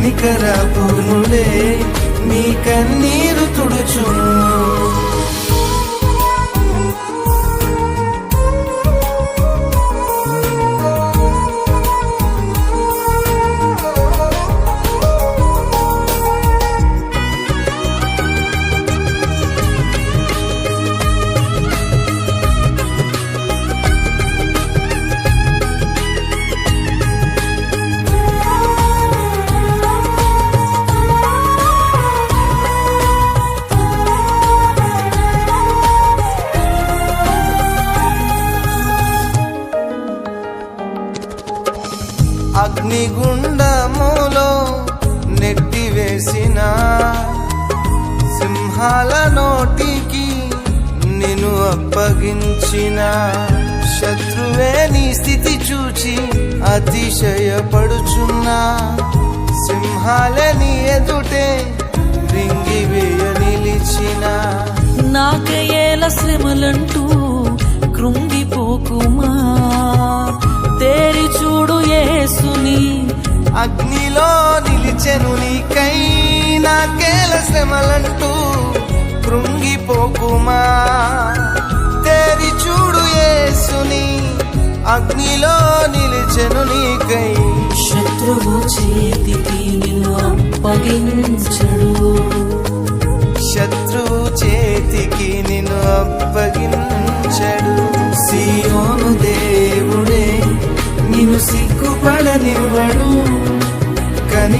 కనికరాపునుడే నీ కన్నీరు తుడుచును. అగ్నిగుండములో నెట్టివేసిన సింహాల నోటికి నిన్ను అప్పగించిన శత్రువే నీ స్థితి చూచి అతిశయపడుచున్నా సింహాలే నీ ఎదుటే రింగివేయ నిలిచిన నాకయేల శ్రమలంటూ కృంగిపోకుమా? తేరి యేసుని అగ్నిలో నిలిచెను నీకై నాకేల శ్రమలంటూ కృంగిపోకుమా? తేరి చూడు యేసుని అగ్నిలో నిలిచెను నీకై. శత్రువు చేతికి నిన్ను అప్పగించడు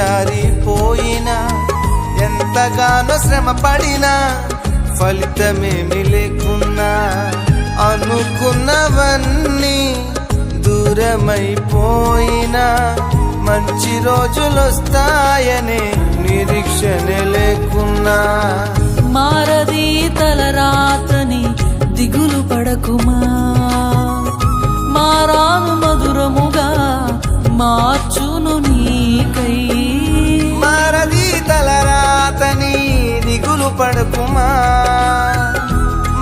జారిపోయినా ఎంతగానో శ్రమ పడినా ఫలితమేమి లేకున్నా అనుకున్నవన్నీ దూరమైపోయినా మంచి రోజులొస్తాయనే నిరీక్షణ లేకున్నా. మారది తలరాతని దిగులు పడకుమా? మారాను మధురముగా మార పడుకుమా?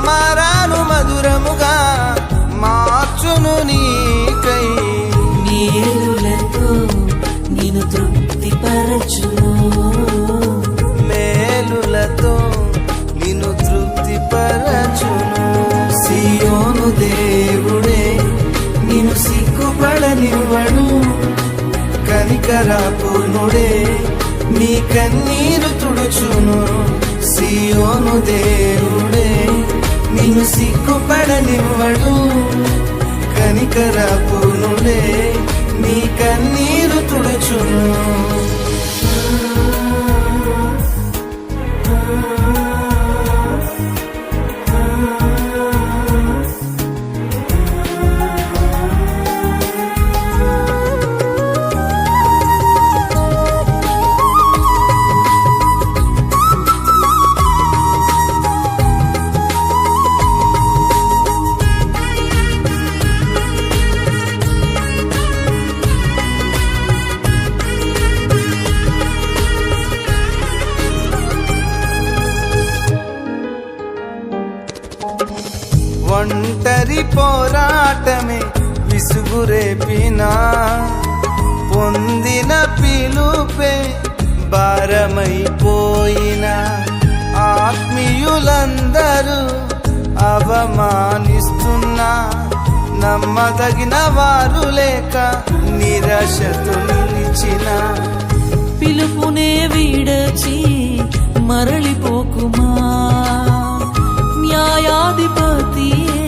మారాను మధురముగా మార్చును నీకై మేలులతో నేను తృప్తి పరచును మేలులతో నిన్ను తృప్తి పరచును సియోను దేవుడే నిన్ను సిగ్గుపడనివ్వడు కనికరాపునుడే నీ కన్నీరు తుడుచును. సియోను దేవుడే నిన్ను సిగ్గుపడనివ్వడు. కనికరపునుడే నీ కన్నీరు తుడుచును. ఒంటరి పోరాటమే విసుగురేపినా పొందిన పిలుపే భారమైపోయిన. ఆత్మీయులందరూ అవమానిస్తున్నా. నమ్మదగిన వారు లేక నిరాశతో పిలుపునే వీడచి మరళిపోకుమా న్యాయాధిపతియే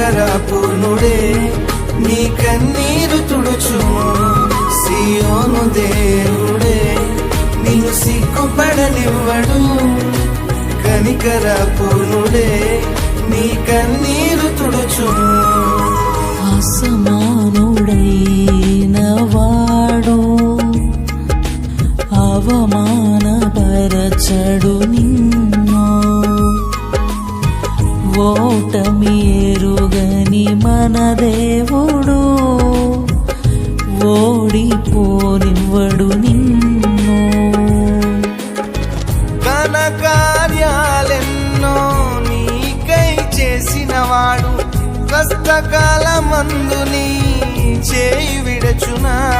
కనికర పూర్ణుడే నీ కన్నీరు తుడుచును సియోను దేవుడే నిన్ను సిగ్గుపడనివ్వడు. కనికర పూర్ణుడే నీ కన్నీరు మన దేవుడు ఓడిపోనివ్వడు నిన్ను. ఘన కార్యాలెన్నో నీకై చేసినవాడు కష్టకాలమందు నీ చేయి విడచునా?